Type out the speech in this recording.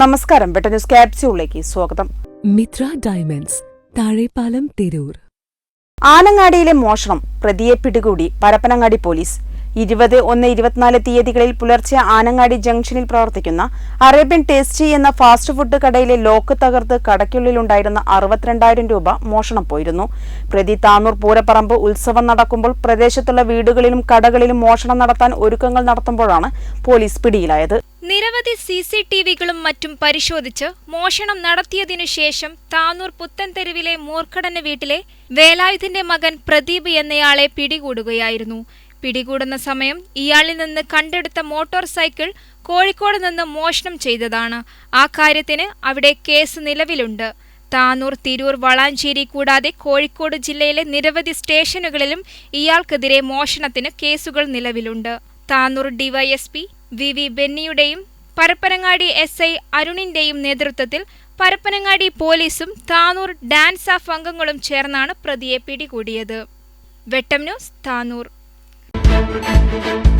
നമസ്കാരം. ബെട്ട ന്യൂസ് ക്യാപ്സ്യൂളിലേക്ക് സ്വാഗതം. മിത്ര ഡയമണ്ട്സ് താഴെപ്പാലം തിരൂർ. ആനങ്ങാടിയിലെ മോഷണം പ്രതിയെ പിടികൂടി പരപ്പനങ്ങാടി പോലീസ്. ഇരുപത് ഒന്ന് ഇരുപത്തിനാല് തീയതികളിൽ പുലർച്ചെ ആനങ്ങാടി ജംഗ്ഷനിൽ പ്രവർത്തിക്കുന്ന അറേബ്യൻ ടേസ്റ്റി എന്ന ഫാസ്റ്റ് ഫുഡ് കടയിലെ ലോക്ക് തകർത്ത് കടയ്ക്കുള്ളിലുണ്ടായിരുന്ന അറുപത്തിരണ്ടായിരം രൂപ മോഷണം പോയിരുന്നു. പ്രതി താനൂർ പൂരപ്പറമ്പ് ഉത്സവം നടക്കുമ്പോൾ പ്രദേശത്തുള്ള വീടുകളിലും കടകളിലും മോഷണം നടത്താൻ ഒരുക്കങ്ങൾ നടത്തുമ്പോഴാണ് പോലീസ് പിടിയിലായത്. നിരവധി സി സി ടി വികളും മറ്റും പരിശോധിച്ച് മോഷണം നടത്തിയതിനു ശേഷം താനൂർ പുത്തൻതെരുവിലെ മൂർക്കടന് വീട്ടിലെ വേലായുധന്റെ മകൻ പ്രദീപ് എന്നയാളെ പിടികൂടുകയായിരുന്നു. പിടികൂടുന്ന സമയം ഇയാളിൽ നിന്ന് കണ്ടെടുത്ത മോട്ടോർ സൈക്കിൾ കോഴിക്കോട് നിന്ന് മോഷണം ചെയ്തതാണ്. ആ കാര്യത്തിന് അവിടെ കേസ് നിലവിലുണ്ട്. താനൂർ തിരൂർ വളാഞ്ചേരി കൂടാതെ കോഴിക്കോട് ജില്ലയിലെ നിരവധി സ്റ്റേഷനുകളിലും ഇയാൾക്കെതിരെ മോഷണത്തിന് കേസുകൾ നിലവിലുണ്ട്. താനൂർ ഡിവൈഎസ്പി വി വി ബെന്നിയുടെയും പരപ്പനങ്ങാടി എസ് ഐ അരുണിന്റെയും നേതൃത്വത്തിൽ പരപ്പനങ്ങാടി പോലീസും താനൂർ ഡാൻസ് ഓഫ് അംഗങ്ങളും ചേർന്നാണ് പ്രതിയെ പിടികൂടിയത്. Vettam news Tanur. Thank you.